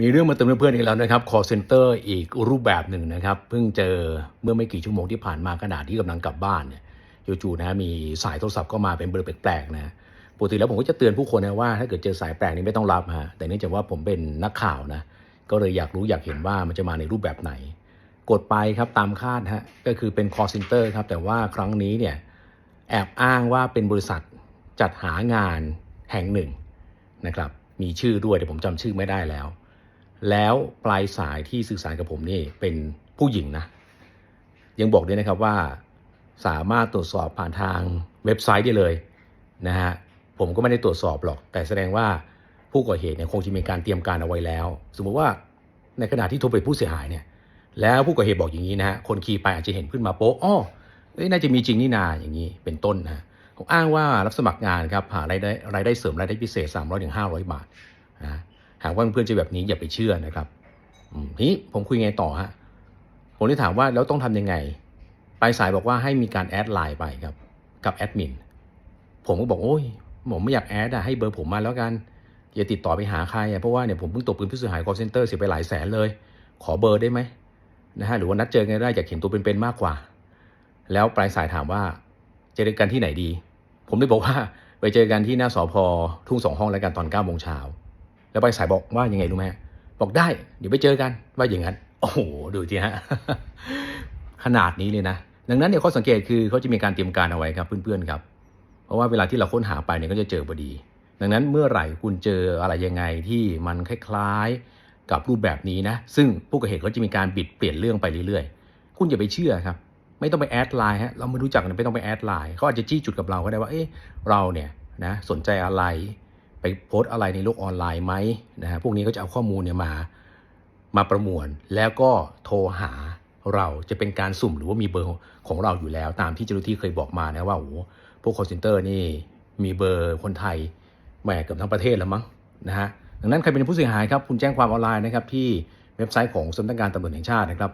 มีเรื่องมาเตือนเพื่อนๆอีกแล้วนะครับ call center อีกรูปแบบหนึ่งนะครับ เพิ่งเจอเมื่อไม่กี่ชั่วโมงที่ผ่านมาขณะที่กำลังกลับบ้านเนี่ยจู่ๆนะมีสายโทรศัพท์ก็มาเป็นเบอร์แปลกๆนะปกติแล้วผมก็จะเตือนผู้คนนะว่าถ้าเกิดเจอสายแปลกนี้ไม่ต้องรับฮะแต่เนื่องจากว่าผมเป็นนักข่าวนะก็เลยอยากรู้อยากเห็นว่ามันจะมาในรูปแบบไหน กดไปครับตามคาดฮะก็คือเป็น call center ครับแต่ว่าครั้งนี้เนี่ยแอบอ้างว่าเป็นบริษัทจัดหางานแห่งหนึ่งนะครับมีชื่อด้วยแต่ผมจำชื่อไม่ได้แล้ว แล้วปลายสายที่สื่อสารกับผมนี่เป็นผู้หญิงนะ ยังบอกด้วยนะครับว่าสามารถตรวจสอบผ่านทางเว็บไซต์ได้เลยนะฮะผมก็ไม่ได้ตรวจสอบหรอก แต่แสดงว่าผู้ก่อเหตุเนี่ยคงจะมีการเตรียมการเอาไว้แล้ว สมมติว่าในขณะที่โทรไปผู้เสียหายเนี่ยแล้วผู้ก่อเหตุบอกอย่างนี้นะฮะคนขี่ไปอาจจะเห็นขึ้นมาโป๊ะอ้อเอ้ยน่าจะมีจริงนี่นาอย่างนี้เป็นต้นนะเขาอ้างว่ารับสมัครงานครับหารายได้รายได้เสริมรายได้พิเศษ 300-500ถึง500บาทนะ หากว่าเพื่อนจะแบบนี้อย่าไปเชื่อนะครับทีนี้ผมคุยไงต่อฮะผมได้ถามว่าแล้วต้องทำยังไงปลายสายบอกว่าให้มีการแอดไลน์ไปครับ กับแอดมินผมก็บอกโอ้ยผมไม่อยากแอดอะให้เบอร์ผมมาแล้วกันอย่าติดต่อไปหาใครอะเพราะว่าเนี่ยผมเพิ่งตกเป็นผู้เสียหาย call center เสียไปหลายแสนเลย ขอเบอร์ได้ไหมนะฮะหรือว่านัดเจอกันได้อยากเห็นตัวเป็นๆมากกว่า แล้วปลายสายถามว่าเจอกันที่ไหนดี ผมได้บอกว่าไปเจอกันที่หน้าสพทุ่งสองห้องแล้วกันตอนเก้าโมงเช้า แล้วปลายสายบอกว่ายังไงรู้ไหมบอกได้ เดี๋ยวไปเจอกันว่าอย่างนั้น โอ้โห ดูทีฮะ ขนาดนี้เลยนะ ดังนั้นเนี่ยข้อสังเกตคือเขาจะมีการเตรียมการเอาไว้ครับเพื่อนๆครับ เพราะว่าเวลาที่เราค้นหาไปเนี่ยก็จะเจอพอดี ดังนั้นเมื่อไหร่คุณเจออะไรยังไงที่มันคล้ายๆกับรูปแบบนี้นะ ซึ่งผู้ก่อเหตุเขาจะมีการบิดเปลี่ยนเรื่องไปเรื่อยๆ คุณอย่าไปเชื่อครับ ไม่ต้องไปแอดไลน์ฮะ เราไม่รู้จักกันไม่ต้องไปแอดไลน์เขาอาจจะจี้จุดกับเราก็ได้ว่า เอ๊ะ เราเนี่ยนะสนใจอะไร ไปโพสอะไรในโลกออนไลน์ไหมนะฮะพวกนี้ก็จะเอาข้อมูลเนี่ยมามาประมวลแล้วก็โทรหาเราจะเป็นการสุ่มหรือว่ามีเบอร์ของเราอยู่แล้ว ตามที่เจ้าหน้าที่เคยบอกมานะว่าโอ้โหพวก call center นี่มีเบอร์คนไทยแหมเกือบทั้งประเทศแล้วมั้งนะฮะดังนั้นใครเป็นผู้เสียหายครับคุณแจ้งความออนไลน์นะครับที่เว็บไซต์ของสำนักงานตำรวจแห่งชาตินะครับ